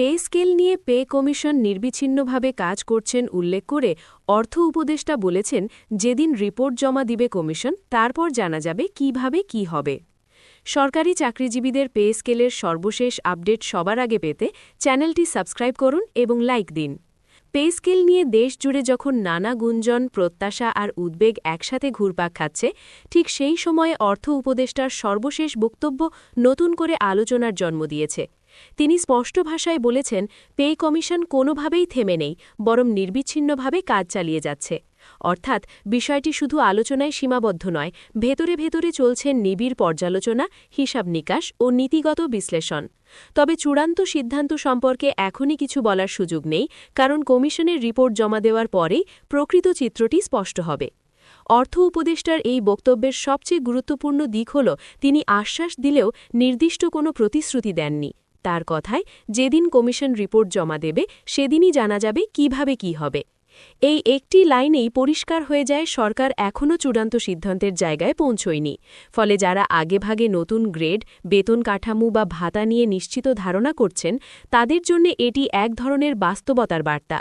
Pay scale নিয়ে pay commission নির্বিচ্ছিন্নভাবে কাজ করছেন উল্লেখ করে অর্থ উপদেষ্টা বলেছেন, যেদিন রিপোর্ট জমা দিবে কমিশন, তারপর জানা যাবে কীভাবে কি হবে। সরকারি চাকরিজীবীদের পে স্কেলের সর্বশেষ আপডেট সবার আগে পেতে চ্যানেলটি সাবস্ক্রাইব করুন এবং লাইক দিন। পে স্কেল নিয়ে দেশ জুড়ে যখন নানা গুঞ্জন, প্রত্যাশা আর উদ্বেগ একসাথে ঘুরপাক খাচ্ছে, ঠিক সেই সময়ে অর্থ উপদেষ্টার সর্বশেষ বক্তব্য নতুন করে আলোচনার জন্ম দিয়েছে। তিনি স্পষ্ট ভাষায় বলেছেন, পে কমিশন কোনোভাবেই থেমে নেই, বরং নির্বিচ্ছিন্নভাবে কাজ চালিয়ে যাচ্ছে। অর্থাৎ বিষয়টি শুধু আলোচনায় সীমাবদ্ধ নয়, ভেতরে ভেতরে চলছে নিবিড় পর্যালোচনা, হিসাব নিকাশ ও নীতিগত বিশ্লেষণ। তবে চূড়ান্ত সিদ্ধান্ত সম্পর্কে এখনই কিছু বলার সুযোগ নেই, কারণ কমিশনের রিপোর্ট জমা দেওয়ার পরেই প্রকৃত চিত্রটি স্পষ্ট হবে। অর্থ উপদেষ্টার এই বক্তব্যের সবচেয়ে গুরুত্বপূর্ণ দিক হল, তিনি আশ্বাস দিলেও নির্দিষ্ট কোনো প্রতিশ্রুতি দেননি। তার কথায় যেদিন কমিশন রিপোর্ট জমা দেবে, সেদিনই জানা যাবে কীভাবে কি হবে। এই একটি লাইনেই পরিষ্কার হয়ে যায় সরকার এখনও চূড়ান্ত সিদ্ধান্তের জায়গায় পৌঁছয়নি। ফলে যারা আগেভাগে নতুন গ্রেড, বেতন কাঠামো বা ভাতা নিয়ে নিশ্চিত ধারণা করছেন, তাদের জন্য এটি এক ধরনের বাস্তবতার বার্তা।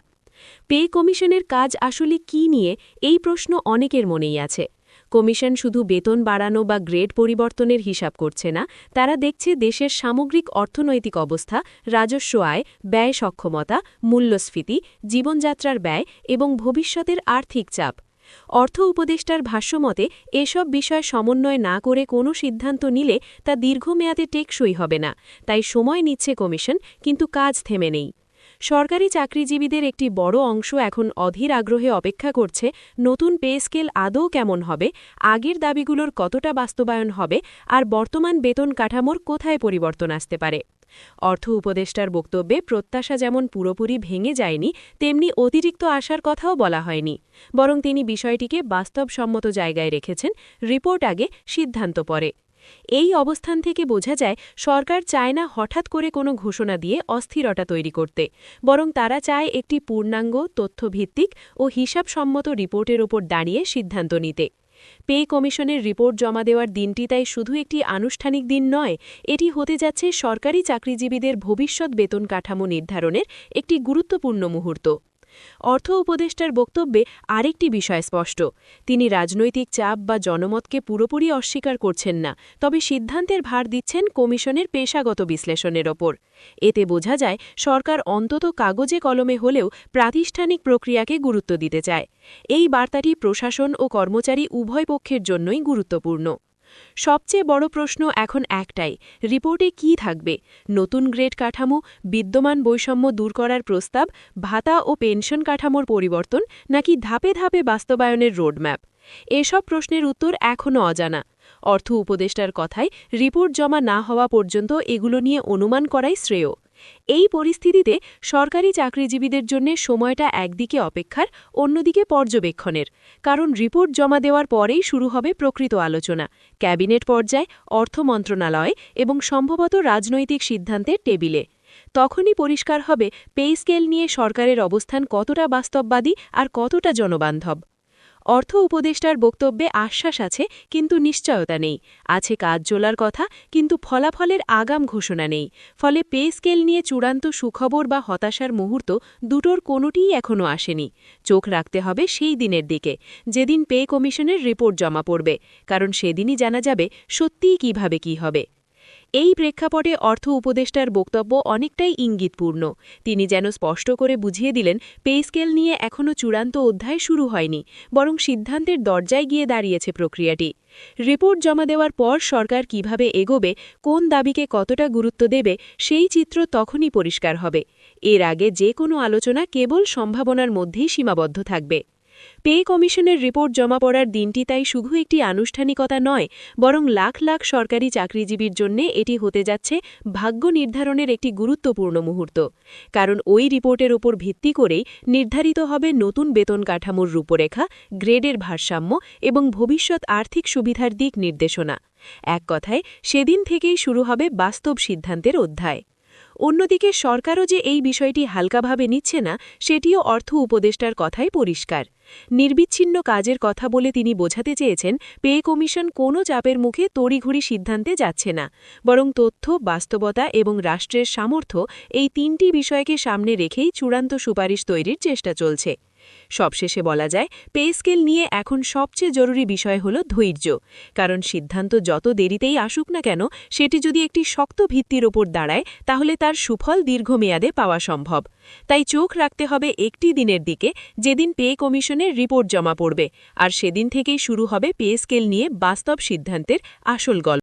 পে কমিশনের কাজ আসলে কি নিয়ে এই প্রশ্ন অনেকের মনেই আছে। কমিশন শুধু বেতন বাড়ানো বা গ্রেড পরিবর্তনের হিসাব করছে না, তারা দেখছে দেশের সামগ্রিক অর্থনৈতিক অবস্থা, রাজস্ব আয়, ব্যয় সক্ষমতা, মূল্যস্ফীতি, জীবনযাত্রার ব্যয় এবং ভবিষ্যতের আর্থিক চাপ। অর্থ উপদেষ্টার ভাষ্যমতে এসব বিষয় সমন্বয় না করে কোনো সিদ্ধান্ত নিলে তা দীর্ঘমেয়াদে টেকসই হবে না। তাই সময় নিচ্ছে কমিশন, কিন্তু কাজ থেমে নেই। সরকারি চাকরিজীবীদের একটি বড় অংশ এখন অধীর আগ্রহে অপেক্ষা করছে, নতুন পে স্কেল আদৌ কেমন হবে, আগের দাবিগুলোর কতটা বাস্তবায়ন হবে, আর বর্তমান বেতন কাঠামোর কোথায় পরিবর্তন আসতে পারে। অর্থ উপদেষ্টার বক্তব্যে প্রত্যাশা যেমন পুরোপুরি ভেঙে যায়নি, তেমনি অতিরিক্ত আসার কথাও বলা হয়নি। বরং তিনি বিষয়টিকে বাস্তবসম্মত জায়গায় রেখেছেন, রিপোর্ট আগে সিদ্ধান্ত পরে। এই অবস্থান থেকে বোঝা যায়, সরকার চায় না হঠাৎ করে কোনো ঘোষণা দিয়ে অস্থিরতা তৈরি করতে, বরং তারা চায় একটি পূর্ণাঙ্গ, তথ্যভিত্তিক ও হিসাবসম্মত রিপোর্টের ওপর দাঁড়িয়ে সিদ্ধান্ত নিতে। পে কমিশনের রিপোর্ট জমা দেওয়ার দিনটি তাই শুধু একটি আনুষ্ঠানিক দিন নয়, এটি হতে যাচ্ছে সরকারি চাকরিজীবীদের ভবিষ্যৎ বেতন কাঠামো নির্ধারণের একটি গুরুত্বপূর্ণ মুহূর্ত। অর্থ উপদেষ্টার বক্তব্যে আরেকটি বিষয় স্পষ্ট। তিনি রাজনৈতিক চাপ বা জনমতকে পুরোপুরি অস্বীকার করছেন না, তবে সিদ্ধান্তের ভার দিচ্ছেন কমিশনের পেশাগত বিশ্লেষণের ওপর। এতে বোঝা যায়, সরকার অন্তত কাগজে কলমে হলেও প্রাতিষ্ঠানিক প্রক্রিয়াকে গুরুত্ব দিতে চায়। এই বার্তাটি প্রশাসন ও কর্মচারী উভয় পক্ষের জন্যই গুরুত্বপূর্ণ। সবচেয়ে বড় প্রশ্ন এখন একটাই, রিপোর্টে কি থাকবে? নতুন গ্রেড কাঠামো, বিদ্যমান বৈষম্য দূর করার প্রস্তাব, ভাতা ও পেনশন কাঠামোর পরিবর্তন, নাকি ধাপে ধাপে বাস্তবায়নের রোডম্যাপ? এসব প্রশ্নের উত্তর এখনও অজানা। অর্থ উপদেষ্টার কথায়, রিপোর্ট জমা না হওয়া পর্যন্ত এগুলো নিয়ে অনুমান করাই শ্রেয়। এই পরিস্থিতিতে সরকারি চাকরিজীবীদের জন্য সময়টা একদিকে অপেক্ষার, অন্যদিকে পর্যবেক্ষণের। কারণ রিপোর্ট জমা দেওয়ার পরেই শুরু হবে প্রকৃত আলোচনা। ক্যাবিনেট পর্যায়ে, অর্থ মন্ত্রণালয় এবং সম্ভবত রাজনৈতিক সিদ্ধান্তের টেবিলে। তখনই পরিষ্কার হবে, পে স্কেল নিয়ে সরকারের অবস্থান কতটা বাস্তববাদী আর কতটা জনবান্ধব। অর্থ উপদেষ্টার বক্তব্যে আশ্বাস আছে, কিন্তু নিশ্চয়তা নেই। আছে কাজ চলার কথা, কিন্তু ফলাফলের আগাম ঘোষণা নেই। ফলে পে স্কেল নিয়ে চূড়ান্ত সুখবর বা হতাশার মুহূর্ত দুটোর কোনোটিই এখনও আসেনি। চোখ রাখতে হবে সেই দিনের দিকে। যেদিন পে কমিশনের রিপোর্ট জমা পড়বে, কারণ সেদিনই জানা যাবে সত্যিই কীভাবে কি হবে। এই প্রেক্ষাপটে অর্থ উপদেষ্টার বক্তব্য অনেকটাই ইঙ্গিতপূর্ণ। তিনি যেন স্পষ্ট করে বুঝিয়ে দিলেন পেস্কেল নিয়ে এখনও চূড়ান্ত অধ্যায় শুরু হয়নি, বরং সিদ্ধান্তের দরজায় গিয়ে দাঁড়িয়েছে প্রক্রিয়াটি। রিপোর্ট জমা দেওয়ার পর সরকার কীভাবে এগোবে, কোন দাবিকে কতটা গুরুত্ব দেবে, সেই চিত্র তখনই পরিষ্কার হবে। এর আগে যে কোনো আলোচনা কেবল সম্ভাবনার মধ্যেই সীমাবদ্ধ থাকবে। পে কমিশনের রিপোর্ট জমা পড়ার দিনটি তাই শুধু একটি আনুষ্ঠানিকতা নয়, বরং লাখ লাখ সরকারি চাকরিজীবীর জন্য এটি হতে যাচ্ছে ভাগ্য নির্ধারণের একটি গুরুত্বপূর্ণ মুহূর্ত। কারণ ওই রিপোর্টের ওপর ভিত্তি করেই নির্ধারিত হবে নতুন বেতন কাঠামোর রূপরেখা, গ্রেডের ভারসাম্য এবং ভবিষ্যৎ আর্থিক সুবিধার দিক নির্দেশনা। এক কথায়, সেদিন থেকেই শুরু হবে বাস্তব সিদ্ধান্তের অধ্যায়। অন্যদিকে সরকারও যে এই বিষয়টি হালকাভাবে নিচ্ছে না, সেটিও অর্থ উপদেষ্টার কথাই পরিষ্কার। নির্বিচ্ছিন্ন কাজের কথা বলে তিনি বোঝাতে চেয়েছেন, পে কমিশন কোনো চাপের মুখে তড়িঘড়ি সিদ্ধান্তে যাচ্ছে না। বরং তথ্য, বাস্তবতা এবং রাষ্ট্রের সামর্থ্য এই তিনটি বিষয়কে সামনে রেখেই চূড়ান্ত সুপারিশ তৈরির চেষ্টা চলছে। সবশেষে বলা যায়, পে স্কেল নিয়ে এখন সবচেয়ে জরুরি বিষয় হল ধৈর্য। কারণ সিদ্ধান্ত যত দেরিতেই আসুক না কেন, সেটি যদি একটি শক্ত ভিত্তির ওপর দাঁড়ায়, তাহলে তার সুফল দীর্ঘমেয়াদে পাওয়া সম্ভব। তাই চোখ রাখতে হবে একটি দিনের দিকে, যেদিন পে কমিশনের রিপোর্ট জমা পড়বে। আর সেদিন থেকেই শুরু হবে পে স্কেল নিয়ে বাস্তব সিদ্ধান্তের আসল গল্প।